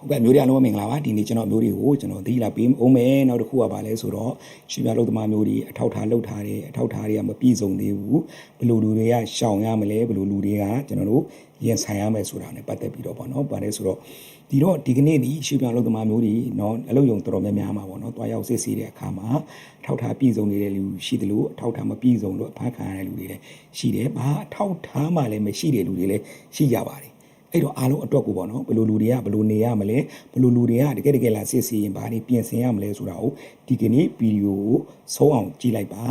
ဟုတ်ကဲ့မျိုးတွေအလုံးမင်္ဂလာပါဒီနေ့ကျွန်တော်မျိုးတွေကိုကျွန်တော်သီလာပေးအောင်မယ်နောက်တစ်ခုကပါလဲဆိုတော့ရှင်ပြလုတ်သမားမျိုးတွေအထောက်ထားလုတ်ထားတယ်အထောက်ထားတွေကမပြည့်စုံသေးဘူးဘယ်လိုလူတွေကရှောင်ရမလဲဘယ်လိုလူတွေကကျွန်တော်တို့ရင်ဆိုင်ရမယ်ဆိုတာ ਨੇ ပတ်သက်ပြီးတော့ပေါ့နော်ပါလဲဆိုတော့ဒီတော့ဒီကနေ့ဒီရှင်ပြလုတ်သမားမျိုးတွေနော်အလုံးယုံတော်တော်များများမှာပေါ့နော်တွားရောက်စစ်ဆေးတဲ့အခါမှာအထောက်ထားပြည့်စုံနေတဲ့လူရှိတယ်လို့အထောက်ထားမပြည့်စုံလို့အဖမ်းခံရတဲ့လူတွေလည်းရှိတယ်ဘာအထောက်ထားမှလည်းမရှိတဲ့လူတွေလည်းရှိကြပါတယ် အဲ့တော့အားလုံးအတွက်ကိုပေါ့နော်ဘယ်လိုလူတွေကဘယ်လိုနေရမလဲဘယ်လိုလူတွေကတကယ်တကယ်လာစစ်စီရင်ဘာတွေပြင်ဆင်ရမလဲဆိုတာကိုဒီကနေ့ဗီဒီယိုကိုဆုံးအောင်ကြည့်လိုက်ပါ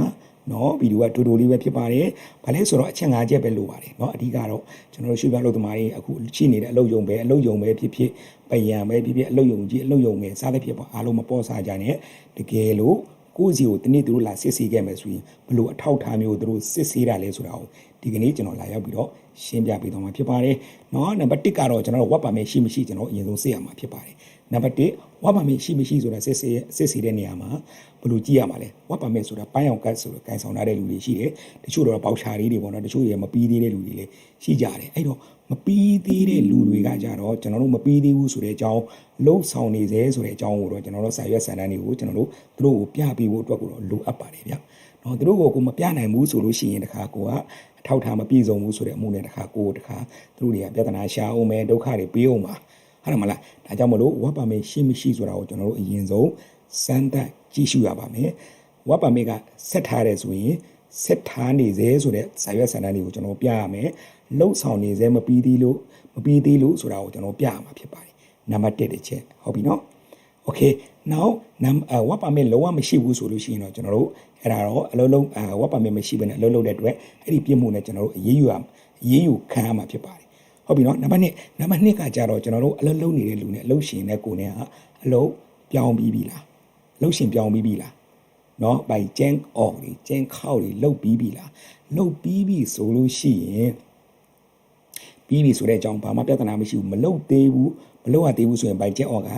နော်ဗီဒီယိုကတူတူလေးပဲဖြစ်ပါတယ်။ဘာလဲဆိုတော့အချက်၅ချက်ပဲလိုပါတယ်နော်အဓိကတော့ကျွန်တော်တို့ရွှေပြလို့တမားကြီးအခုရှိနေတဲ့အလုပ်ယုံပဲအလုပ်ယုံပဲဖြစ်ဖြစ်ပယံပဲဖြစ်ဖြစ်အလုပ်ယုံကြီးအလုပ်ယုံပဲစားတဲ့ဖြစ်ပေါ့အားလုံးမပေါ့စားကြနဲ့တကယ်လို့ကိုယ်စီကိုတနေ့သူတို့လာစစ်ဆေးခဲ့မယ်ဆိုရင်ဘလို့အထောက်ထားမျိုးသူတို့စစ်ဆေးတာလဲဆိုတာကိုဒီကနေ့ကျွန်တော်လာရောက်ပြီးတော့ ရှင်းပြပေးသွားမှာဖြစ်ပါတယ်။နော်နံပါတ်1ကတော့ကျွန်တော်တို့ web permit ရှိမရှိကျွန်တော်အရင်ဆုံးစစ်ရမှာဖြစ်ပါတယ်။ နံပါတ်1 web permit ရှိမရှိဆိုတာစစ်ဆေးစစ်ဆေးတဲ့နေရာမှာဘယ်လိုကြည့်ရမှာလဲ။ web permit ဆိုတာပိုင်းအောင်ကတ်ဆိုတော့ကန်ဆောင်ထားတဲ့လူတွေရှိတယ်။တချို့တော့ပေါက်ချာလေးတွေပေါ့နော်။တချို့တွေမပြီးသေးတဲ့လူတွေလည်းရှိကြတယ်။အဲ့တော့မပြီးသေးတဲ့လူတွေကကြတော့ကျွန်တော်တို့မပြီးသေးဘူးဆိုတဲ့အကြောင်းလှုပ်ဆောင်နေစေဆိုတဲ့အကြောင်းကိုတော့ကျွန်တော်တို့စာရွက်စာတမ်းတွေကိုကျွန်တော်တို့သူတို့ကိုပြပေးဖို့အတွက်ကိုတော့လိုအပ်ပါတယ်ဗျ။နော်သူတို့ကိုကိုမပြနိုင်ဘူးဆိုလို့ရှိရင်တခါကိုကအထောက်ထားမပြည့်စုံဘူးဆိုတဲ့အမှုနဲ့တခါကိုတခါသူတို့တွေကပြဿနာရှာအောင်မယ်ဒုက္ခတွေပေးအောင်ပါ ဟုတ်တယ်မလားဒါကြောင့်မလို့ဝတ်ပါမင်ရှိမရှိဆိုတာကိုကျွန်တော်တို့အရင်ဆုံးစမ်းသပ်ကြည့်ရှုရပါမယ်ဝတ်ပါမင်ကဆက်ထားတယ်ဆိုရင်ဆက်ထားနေစေဆိုတဲ့ဇာရွက်ဆန္ဒတွေကိုကျွန်တော်ပြရမယ်လှုပ်ဆောင်နေစေမပြီးသေးလို့မပြီးသေးလို့ဆိုတာကိုကျွန်တော်ပြရမှာဖြစ်ပါတယ်နံပါတ်1တစ်ချက်ဟုတ်ပြီနော် okay now နံဝတ်ပါမင်လုံးဝမရှိဘူးဆိုလို့ရှိရင်တော့ကျွန်တော်တို့အဲ့ဒါတော့အလုံးလုံးဝတ်ပါမင်မရှိဘဲနဲ့အလုံးလုံးတဲ့အတွက်အဲ့ဒီပြစ်မှုနဲ့ကျွန်တော်တို့အရေးယူရအရေးယူခံရမှာဖြစ်ပါတယ် ဟုတ်ပြီနော်နံပါတ်1နံပါတ်2ကကြတော့ကျွန်တော်တို့အလုံးလုံးနေတဲ့လူနဲ့အလုံးရှင်တဲ့ကိုနဲ့ကအလုံးပြောင်းပြီးပြီလားအလုံးရှင်ပြောင်းပြီးပြီလားနော်ဘိုင်ကျန်းအော်ကြီးကျန်းခောက်ကြီးလှုပ်ပြီးပြီလားလှုပ်ပြီးပြီဆိုလို့ရှိရင်ပြီးပြီဆိုတဲ့အကြောင်းဘာမှပြဿနာမရှိဘူးမလုတ်သေးဘူးမလုတ်ရသေးဘူးဆိုရင်ဘိုင်ကျက်အော်က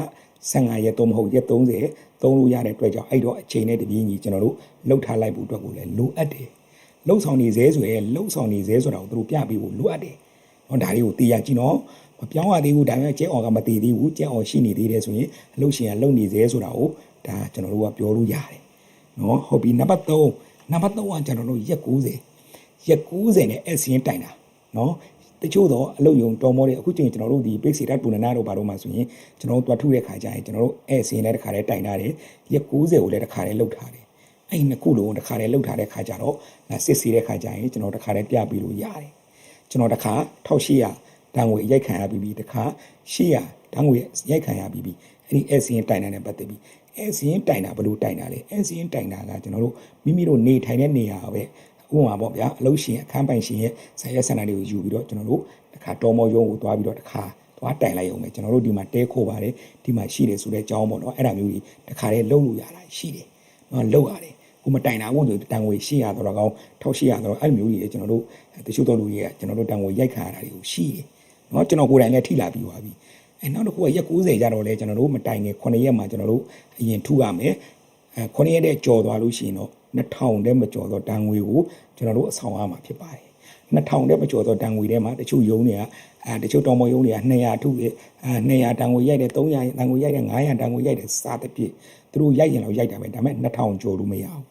15ရက်တော့မဟုတ်ရက်30သုံးလို့ရတဲ့အတွက်ကြောင့်အဲ့တော့အချိန်နဲ့တပြေးညီကျွန်တော်တို့လှုပ်ထားလိုက်ဖို့အတွက်ကိုလည်းလိုအပ်တယ်လှုပ်ဆောင်နေသေးဆိုရင်လှုပ်ဆောင်နေသေးဆိုတာကိုသူတို့ပြပေးဖို့လိုအပ်တယ် ဟောဒါလေးကိုသိရကြည့်နော်မပြောင်းရသေးဘူးဒါပေမဲ့ကျက်အော်ကမတည်သေးဘူးကျက်အော်ရှိနေသေးတယ်ဆိုရင်အလုပ်ရှင်ကလှုပ်နေသေးဆိုတာကိုဒါကျွန်တော်တို့ကပြောလို့ရတယ်နော်ဟုတ်ပြီနံပါတ်3နံပါတ်3ကကျွန်တော်တို့ရက်90ရက်90နဲ့အစင်းတိုင်တာနော်တချို့တော့အလုတ်ယုံတော်မောတွေအခုချိန်ကျွန်တော်တို့ဒီပိတ်စီတက်ပူနနာတို့ဘာလို့မှဆိုရင်ကျွန်တော်တို့တွားထုတဲ့ခါကျရင်ကျွန်တော်တို့အဲစင်းလည်းတစ်ခါတည်းတိုင်ထားတယ်ရက်90ကိုလည်းတစ်ခါတည်းလှုပ်ထားတယ်အဲ့ဒီနှစ်ခုလုံးတစ်ခါတည်းလှုပ်ထားတဲ့ခါကျတော့ငါစစ်စီတဲ့ခါကျရင်ကျွန်တော်တစ်ခါတည်းပြပြီးလို့ရတယ် ကျွန်တော်တစ်ခါ1800တန်ငွေရိုက်ခံရပြီးပြီတစ်ခါ800တန်ငွေရိုက်ခံရပြီးပြီအဲ့ဒီအဲစင်းတိုင်တာနဲ့ပတ်သက်ပြီးအဲစင်းတိုင်တာဘယ်လိုတိုင်တာလဲအဲစင်းတိုင်တာကကျွန်တော်တို့မိမိတို့နေထိုင်တဲ့နေရာပဲဥပမာပေါ့ဗျာအလုပ်ရှင်အခန်းပိုင်ရှင်ရဲ့ဆရာဆန္ဒတွေကိုယူပြီးတော့ကျွန်တော်တို့တစ်ခါတော်မောရုံးကိုသွားပြီးတော့တစ်ခါသွားတိုင်လိုက်အောင်ပဲကျွန်တော်တို့ဒီမှာတဲခိုးပါတယ်ဒီမှာရှိတယ်ဆိုတဲ့အကြောင်းပေါ့နော်အဲ့ဒါမျိုးကြီးတစ်ခါလေးလုံးလို့ရတာရှိတယ်နော်လုံးရတယ် ကိုမတိုင်တာဘူးဆိုတန်ငွေ800တော့ကောင်း1800တော့အဲ့လိုမျိုးကြီးကျွန်တော်တို့တချို့တော်လူကြီးကကျွန်တော်တို့တန်ငွေရိုက်ခံရတာတွေကိုရှိတယ်နော်ကျွန်တော်ကိုယ်တိုင်လည်းထိလာပြီးသွားပြီအဲနောက်တစ်ခုကရက်90ကျတော့လဲကျွန်တော်တို့မတိုင်ခင်9ရက်မှာကျွန်တော်တို့အရင်ထုရမယ်အဲ9ရက်တဲ့ကြော်သွားလို့ရှိရင်တော့2000တဲ့မကျော်တော့တန်ငွေကိုကျွန်တော်တို့အဆောင်ရမှာဖြစ်ပါတယ်2000တဲ့မကျော်တော့တန်ငွေထဲမှာတချို့ယုံတွေကအဲတချို့တော်မယုံတွေက200ထုတယ်အဲ200တန်ငွေရိုက်တယ်300တန်ငွေရိုက်တယ်900တန်ငွေရိုက်တယ်စားတဲ့ပြည့်သူတို့ရိုက်ရင်တော့ရိုက်တာပဲဒါပေမဲ့2000ကျော်လို့မရဘူး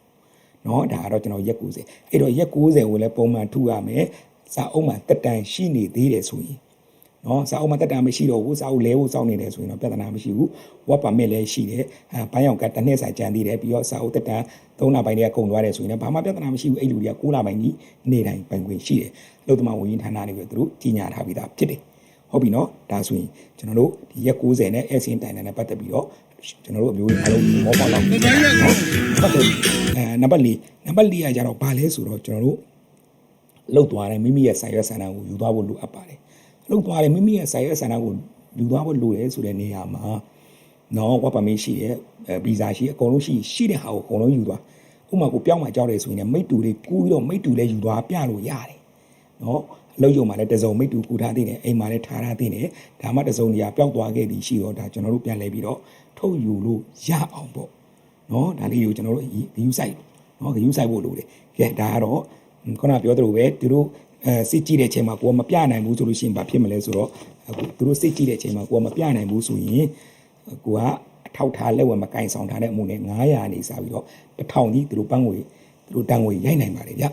เนาะဒါကတော့ကျွန်တော်ရက်90အဲ့တော့ရက်90ကိုလည်းပုံမှန်ထုရမယ်စာအုပ်မှာတက်တန်ရှိနေသေးတယ်ဆိုရင်နော်စာအုပ်မှာတက်တာမရှိတော့ဘူးစာအုပ်လဲဖို့စောင့်နေတယ်ဆိုရင်တော့ပြဿနာမရှိဘူးဝက်ပါမစ်လည်းရှိတယ်အဲဘိုင်းအောင်ကတစ်နှစ်စာကြံသေးတယ်ပြီးတော့စာအုပ်တက်တာ၃လပိုင်းတည်းကကုန်သွားတယ်ဆိုရင်လည်းဘာမှပြဿနာမရှိဘူးအဲ့လူတွေက9လပိုင်းကြီးနေတိုင်းပိုင်ခွင့်ရှိတယ်လို့တမဝန်ကြီးဌာနနေပြီးတော့သူတို့ကြီးညာထားပြီးသားဖြစ်တယ်ဟုတ်ပြီနော်ဒါဆိုရင်ကျွန်တော်တို့ဒီရက်90နဲ့ S တိုင်နဲ့ပတ်သက်ပြီးတော့ ကျွန်တော်တို့အမျိုးကြီးအားလုံးမောပါလောက်နော်ပတ်သက်အဲနံပါတ်၄နံပါတ်၄ကကြတော့ဘာလဲဆိုတော့ကျွန်တော်တို့လှုပ်သွားတယ်မိမိရဲ့ဆိုင်ရွက်ဆန္ဒကိုယူသွားဖို့လိုအပ်ပါတယ်လှုပ်သွားတယ်မိမိရဲ့ဆိုင်ရွက်ဆန္ဒကိုယူသွားဖို့လိုတယ်ဆိုတဲ့နေရာမှာနော်ဝတ်ပါမင်းရှိတယ်ဗီဇာရှိအကုန်လုံးရှိရှိတဲ့ဟာကိုအကုန်လုံးယူသွားဥပမာကိုပြောင်းမှကြောက်တယ်ဆိုရင်မိတ်တူလေးကူးပြီးတော့မိတ်တူလေးယူသွားပြလို့ရတယ်နော်အလုပ်ရုံမှာလည်းတစုံမိတ်တူကူထားသေးတယ်အိမ်မှာလည်းထားထားသေးတယ်ဒါမှတစုံနေရာပျောက်သွားခဲ့သည်ရှိတော့ဒါကျွန်တော်တို့ပြန်လဲပြီးတော့ထုတ်ယူလို့ရအောင်ပေါ့နော်ဒါလေးကိုကျွန်တော်တို့ဂယူဆိုင်နော်ဂယူဆိုင်ဖို့လိုတယ်ကဲဒါကတော့ခုနပြောသလိုပဲသူတို့အဲစစ်ကြည့်တဲ့အချိန်မှာကိုကမပြနိုင်ဘူးဆိုလို့ရှိရင်ဘာဖြစ်မလဲဆိုတော့အခုသူတို့စစ်ကြည့်တဲ့အချိန်မှာကိုကမပြနိုင်ဘူးဆိုရင်ကိုကအထောက်ထားလက်ဝယ်မကင်ဆောင်ထားတဲ့အမှုနဲ့900နေစားပြီးတော့1000ကြီးသူတို့ပန်းငွေသူတို့တန်းငွေရိုက်နိုင်ပါတယ်ဗျ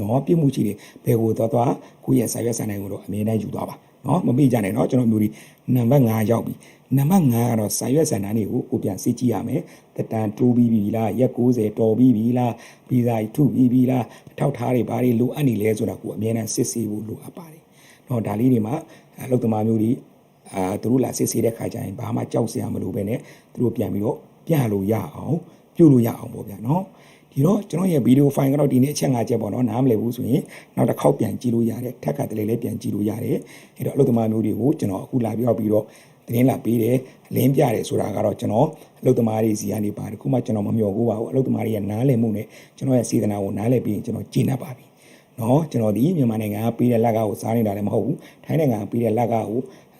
နော်ပြစ်မှုရှိတယ်ဘယ်ကိုသွားသွားကိုယ့်ရဲ့ဆာရွက်ဆန်နိုင်ကိုတော့အမြဲတမ်းယူသွားပါနော်မမေ့ကြနဲ့နော်ကျွန်တော်မျိုးဒီနံပါတ်5ရောက်ပြီနံပါတ်5ကတော့ဆာရွက်ဆန်နိုင်တွေကိုကိုပြန်စစ်ကြည့်ရမယ်တတန်တိုးပြီးပြီလားရက်90တော်ပြီးပြီလားဗီဇာထုပြီးပြီလားထောက်ထားတွေဘာတွေလိုအပ်နေလဲဆိုတာကိုအမြဲတမ်းစစ်ဆေးဖို့လိုအပ်ပါတယ်နော်ဒါလေးတွေမှာအလုတ်သမားမျိုးတွေအာသူတို့လာစစ်ဆေးတဲ့ခါကျရင်ဘာမှကြောက်စရာမလိုပဲနဲ့သူတို့ပြန်ပြီးတော့ပြလို့ရအောင်ပြုတ်လို့ရအောင်ပေါ့ဗျာနော် ဒီတော့ကျွန်တော်ရဲ့ဗီဒီယိုဖိုင်ကတော့ဒီနေ့အချက်၅ချက်ပေါ့နော်နားမလည်ဘူးဆိုရင်နောက်တစ်ခေါက်ပြန်ကြည့်လို့ရတယ်ထပ်ခါတလေလည်းပြန်ကြည့်လို့ရတယ်အဲ့တော့အလုပ်သမားမျိုးတွေကိုကျွန်တော်အခုလာပြောပြီးတော့တင်းလာပေးတယ်အလင်းပြတယ်ဆိုတာကတော့ကျွန်တော်အလုပ်သမားတွေစီကနေပါတခုမှကျွန်တော်မမျှော်ဘူးပါဘူးအလုပ်သမားတွေရဲ့နားလည်မှုနဲ့ကျွန်တော်ရဲ့စေတနာကိုနားလည်ပြီးရင်ကျွန်တော်ကျင့်တတ်ပါပြီနော်ကျွန်တော်ဒီမြန်မာနိုင်ငံကပေးတဲ့လက်ကကိုစားနေတာလည်းမဟုတ်ဘူးထိုင်းနိုင်ငံကပေးတဲ့လက်ကကို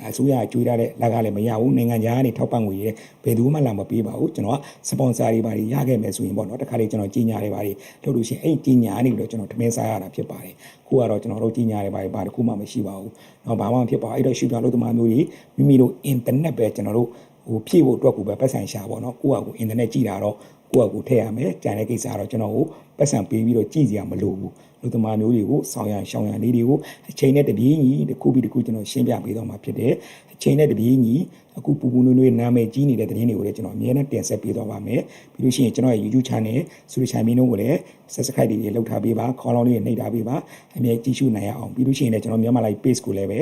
အစိုးရကျွေးထားတဲ့လက်ကလည်းမရဘူးနိုင်ငံခြားကနေထောက်ပံ့ငွေတွေဘယ်သူမှလာမပေးပါဘူးကျွန်တော်ကစပွန်ဆာတွေပါရခဲ့မယ်ဆိုရင်ပေါ့နော်တခါလေကျွန်တော်ကြီးညာတွေပါလို့လို့ရှိရင်အဲ့ကြီးညာနေပြီးတော့ကျွန်တော်ထမင်းစားရတာဖြစ်ပါတယ်ခုကတော့ကျွန်တော်တို့ကြီးညာတွေပါဘာတခုမှမရှိပါဘူးတော့ဘာမှမဖြစ်ပါဘူးအဲ့တော့ရှူပြလို့တမမျိုးတွေမိမိတို့အင်တာနက်ပဲကျွန်တော်တို့ဟိုဖြည့်ဖို့အတွက်ကိုပဲပတ်စံရှာပေါ့နော်ကိုယ့်ဟာကိုအင်တာနက်ကြည့်တာတော့ ကိုယ့်ဟာကိုထည့်ရမယ်ကြံတဲ့ကိစ္စကတော့ကျွန်တော်ကိုပတ်စံပေးပြီးတော့ကြည့်စရာမလိုဘူးလူသမားမျိုးတွေကိုဆောင်းရန်ရှောင်းရန်လေးတွေကိုအချိန်နဲ့တပြေးညီတစ်ခုပြီးတစ်ခုကျွန်တော်ရှင်းပြပေးတော့မှာဖြစ်တယ်အချိန်နဲ့တပြေးညီအခုပူပူနွေးနွေးနာမည်ကြီးနေတဲ့သတင်းတွေကိုလည်းကျွန်တော်အမြဲတမ်းတင်ဆက်ပေးတော့ပါမယ်ပြီးလို့ရှိရင်ကျွန်တော်ရဲ့ YouTube channel ဆူရီချိုင်မင်းတို့ကိုလည်း subscribe တွေလုပ်ထားပေးပါခေါင်းလောင်းလေးတွေနှိပ်ထားပေးပါအမြဲကြည့်ရှုနိုင်ရအောင်ပြီးလို့ရှိရင်လည်းကျွန်တော်မြန်မာ live page ကိုလည်းပဲ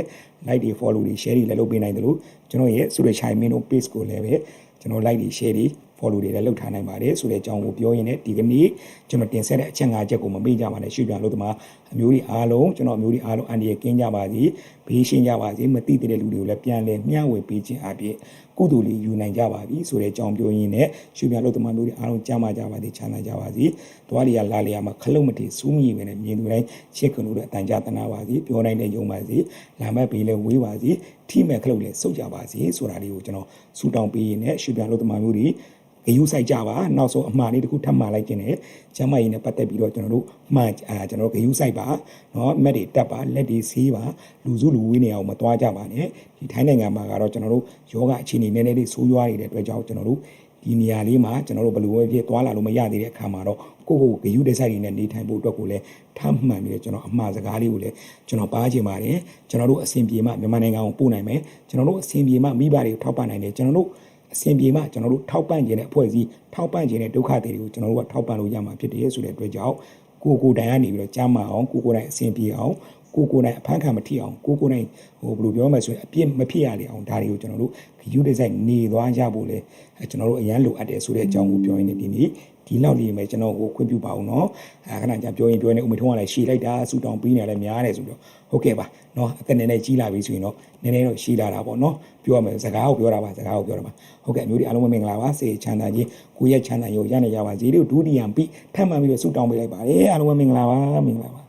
like တွေ follow တွေ share တွေလည်းလုပ်ပေးနိုင်တယ်လို့ကျွန်တော်ရဲ့ဆူရီချိုင်မင်းတို့ page ကိုလည်းပဲကျွန်တော် like တွေ share တွေ follow တွေလည်းလုပ်ထားနိုင်ပါတယ်ဆိုတဲ့အကြောင်းကိုပြောရင်းနဲ့ဒီကနေ့ကျွန်တော်တင်ဆက်တဲ့အချက်၅ချက်ကိုမမေ့ကြပါနဲ့ရှုပြန်လို့ဒီမှာအမျိုးတွေအားလုံးကျွန်တော်အမျိုးတွေအားလုံးအန်ဒီရကင်းကြပါစေဘေးရှင်းကြပါစေမသိတဲ့လူတွေကိုလည်းပြန်လဲမျှဝေပေးခြင်းအပြင်ကုသိုလ်လေးယူနိုင်ကြပါပြီဆိုတဲ့အကြောင်းပြောရင်းနဲ့ရှုပြန်လို့ဒီမှာမျိုးတွေအားလုံးကြားမှကြပါစေချမ်းသာကြပါစေသွားလျာလာလျာမှာခလုတ်မထေစူးမြည်ပဲနဲ့မြင်သူတိုင်းချစ်ခွန်လို့အတန်ကြတနာပါစေပြောနိုင်တဲ့ယုံပါစေလာမဲ့ဘေးလည်းဝေးပါစေထိမဲ့ခလုတ်လည်းစုပ်ကြပါစေဆိုတာလေးကိုကျွန်တော်ဆူတောင်းပေးရင်းနဲ့ရှုပြန်လို့ဒီမှာမျိုးတွေ ဂယုဆိုင်ကြပါနောက်ဆုံးအမှားလေးတစ်ခုထပ်မှားလိုက်ခြင်းနဲ့ကျမ်းမာရေးနဲ့ပတ်သက်ပြီးတော့ကျွန်တော်တို့မှားကျွန်တော်တို့ဂယုဆိုင်ပါနော်မက်တွေတက်ပါလက်တွေဆေးပါလူစုလူဝေးနေအောင်မသွားကြပါနဲ့ဒီထိုင်းနိုင်ငံမှာကတော့ကျွန်တော်တို့ယောဂအခြေအနေနည်းနည်းလေးဆိုးရွားနေတဲ့အတွက်ကြောင့်ကျွန်တော်တို့ဒီနေရာလေးမှာကျွန်တော်တို့ဘယ်လိုပဲဖြစ်သွားလာလို့မရသေးတဲ့အခါမှာတော့ကိုယ့်ကိုဂယုတိုက်ဆိုင်တွေနဲ့နေထိုင်ဖို့အတွက်ကိုလည်းထပ်မှန်ပြီးတော့ကျွန်တော်အမှားစကားလေးကိုလည်းကျွန်တော်ပါချင်ပါတယ်ကျွန်တော်တို့အဆင်ပြေမှမြန်မာနိုင်ငံကိုပို့နိုင်မယ်ကျွန်တော်တို့အဆင်ပြေမှမိဘတွေကိုထောက်ပံ့နိုင်တယ်ကျွန်တော်တို့ အစဉ်ပြေမှကျွန်တော်တို့ထောက်ပံ့ခြင်းတဲ့အဖွဲ့အစည်းထောက်ပံ့ခြင်းတဲ့ဒုက္ခတွေကိုကျွန်တော်တို့ကထောက်ပံ့လို့ရမှာဖြစ်တယ်ဆိုတဲ့အတွက်ကြောင့်ကိုကိုတိုင်ကနေပြီးတော့ကြားမအောင်ကိုကိုတိုင်အစဉ်ပြေအောင် ကိုကိုတိုင်အဖမ်းခံမထိအောင်ကိုကိုတိုင်ဟိုဘယ်လိုပြောမလဲဆိုရင်အပြစ်မဖြစ်ရလေအောင်ဒါတွေကိုကျွန်တော်တို့ယူဒီဇိုင်းနေသွားကြဖို့လဲကျွန်တော်တို့အရန်လိုအပ်တယ်ဆိုတဲ့အကြောင်းကိုပြောရင်းနဲ့ဒီနေ့ဒီလောက်လေးပဲကျွန်တော်ကိုခွင့်ပြုပါအောင်နော်အဲခဏကြာပြောရင်ပြောနေဦးမထုံးကလည်းရှည်လိုက်တာဆူတောင်ပြီးနေလည်းများတယ်ဆိုတော့ဟုတ်ကဲ့ပါနော်အသက်နည်းနည်းကြီးလာပြီဆိုရင်တော့နည်းနည်းတော့ရှည်လာတာပေါ့နော်ပြောရမယ်စကားကိုပြောတာပါစကားကိုပြောတာပါဟုတ်ကဲ့မျိုးဒီအားလုံးပဲမင်္ဂလာပါစေချမ်းသာခြင်းကိုယ့်ရဲ့ချမ်းသာရုံရနေကြပါစေလို့ဒုတိယပြီးထပ်မှန်ပြီးတော့ဆူတောင်းပေးလိုက်ပါတယ်အားလုံးပဲမင်္ဂလာပါမင်္ဂလာပါ